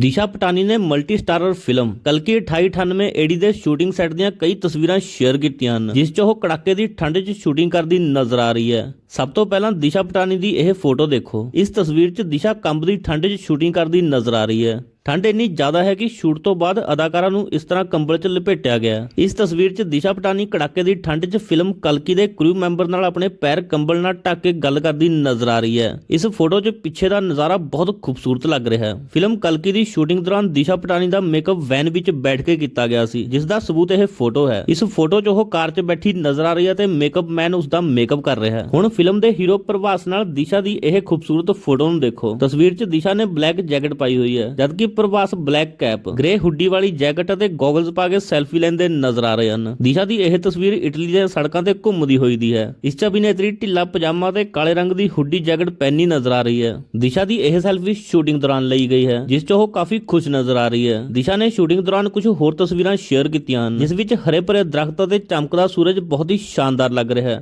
ਦਿਸ਼ਾ ਪਟਾਨੀ ਨੇ multi starrer film ਕਲਕੀ 2898 ਏਡੀ ਦੇ ਸ਼ੂਟਿੰਗ ਸੈੱਟ ਦੀਆਂ ਕਈ ਤਸਵੀਰਾਂ ਸ਼ੇਅਰ ਕੀਤੀਆਂ ਹਨ, ਜਿਸ 'ਚ ਉਹ ਕੜਾਕੇ ਦੀ ਠੰਡ 'ਚ ਸ਼ੂਟਿੰਗ ਕਰਦੀ ਨਜ਼ਰ ਆ ਰਹੀ ਹੈ। ਸਭ ਤੋਂ ਪਹਿਲਾਂ ਦਿਸ਼ਾ ਪਟਾਨੀ ਦੀ ਇਹ ਫੋਟੋ ਦੇਖੋ। ਇਸ ਤਸਵੀਰ 'ਚ ਦਿਸ਼ਾ ਕੰਬ ਦੀ ਠੰਡ 'ਚ ਸ਼ੂਟਿੰਗ ਕਰਦੀ ਨਜ਼ਰ ਆ ਰਹੀ ਹੈ। ਠੰਡ ਇੰਨੀ ਜ਼ਿਆਦਾ ਹੈ ਕਿ ਸ਼ੂਟ ਤੋਂ ਬਾਅਦ ਅਦਾਕਾਰਾਂ ਨੂੰ ਇਸ ਤਰ੍ਹਾਂ ਕੰਬਲ 'ਚ ਲਪੇਟਿਆ ਗਿਆ। ਇਸ ਤਸਵੀਰ 'ਚ ਦਿਸ਼ਾ ਪਟਾਨੀ ਕੜਾਕੇ ਦੀ ਠੰਡ 'ਚ ਫਿਲਮ ਕਲਕੀ ਦੇ ਕਰੂ ਮੈਂਬਰ ਨਾਲ ਆਪਣੇ ਪੈਰ ਕੰਬਲ ਨਾਲ ਢੱਕ ਕੇ ਗੱਲ ਕਰਦੀ ਨਜ਼ਰ ਆ ਰਹੀ ਹੈ। ਇਸ ਫੋਟੋ 'ਚ ਪਿੱਛੇ ਦਾ ਨਜ਼ਾਰਾ ਬਹੁਤ ਖੂਬਸੂਰਤ ਲੱਗ ਰਿਹਾ ਹੈ। ਫਿਲਮ ਕਲਕੀ ਦੀ ਸ਼ੂਟਿੰਗ ਦੌਰਾਨ ਦਿਸ਼ਾ ਪਟਾਨੀ ਦਾ ਮੇਕਅਪ ਵੈਨ ਵਿੱਚ ਬੈਠ ਕੇ ਕੀਤਾ ਗਿਆ ਸੀ, ਜਿਸ ਦਾ ਸਬੂਤ ਇਹ ਫੋਟੋ ਹੈ। ਇਸ ਫੋਟੋ 'ਚ ਉਹ ਕਾਰ 'ਚ ਬੈਠੀ ਨਜ਼ਰ ਆ ਰਹੀ ਹੈ ਤੇ ਮੇਕਅਪ ਮੈਨ ਉਸ ਦਾ ਮੇਕਅਪ ਕਰ ਰਿਹਾ ਹੈ। ਹੁਣ ਫਿਲਮ ਦੇ ਹੀਰੋ ਪ੍ਰਭਾਸ ਨਾਲ ਦਿਸ਼ਾ ਦੀ ਇਹ ਖੂਬਸੂਰਤ ਫੋਟੋ ਨੂੰ ਦੇਖੋ। ਤਸਵੀਰ 'ਚ ਦਿਸ਼ਾ ਨੇ ਬਲੈਕ ਜੈਕਟ ਪਾਈ ਹੋਈ ਹੈ, ਜਦਕਿ Prabhas black cap, grey hoodie ਵਾਲੀ ਜੈਕਟ ਅਤੇ ਗੋਗਲਸ ਪਾ ਕੇ ਸੈਲਫੀ ਲੈਂਦੇ ਨਜ਼ਰ ਆ ਰਹੇ ਹਨ। ਦਿਸ਼ਾ ਦੀ ਇਹ ਤਸਵੀਰ ਇਟਲੀ ਦੀਆਂ ਸੜਕਾਂ ਤੇ ਘੁੰਮਦੀ ਹੋਈ ਦੀ ਹੈ। ਇਸ 'ਚ ਅਭਿਨੇਤਰੀ ਢਿੱਲਾ ਪਜਾਮਾ ਤੇ ਕਾਲੇ ਰੰਗ ਦੀ ਹੁੱਡੀ ਜੈਕਟ ਪਹਿਨੀ ਨਜ਼ਰ ਆ ਰਹੀ ਹੈ। ਦਿਸ਼ਾ ਦੀ ਇਹ ਸੈਲਫੀ ਸ਼ੂਟਿੰਗ ਦੌਰਾਨ ਲਈ ਗਈ ਹੈ, ਜਿਸ 'ਚ ਉਹ ਕਾਫੀ ਖੁਸ਼ ਨਜ਼ਰ ਆ ਰਹੀ ਹੈ। ਦਿਸ਼ਾ ਨੇ ਸ਼ੂਟਿੰਗ ਦੌਰਾਨ ਕੁਝ ਹੋਰ ਤਸਵੀਰਾਂ ਸ਼ੇਅਰ ਕੀਤੀਆਂ ਹਨ, ਜਿਸ ਵਿੱਚ ਹਰੇ ਭਰੇ ਦਰਖਤ ਅਤੇ ਚਮਕਦਾ ਸੂਰਜ ਬਹੁਤ ਹੀ ਸ਼ਾਨਦਾਰ ਲੱਗ ਰਿਹਾ ਹੈ।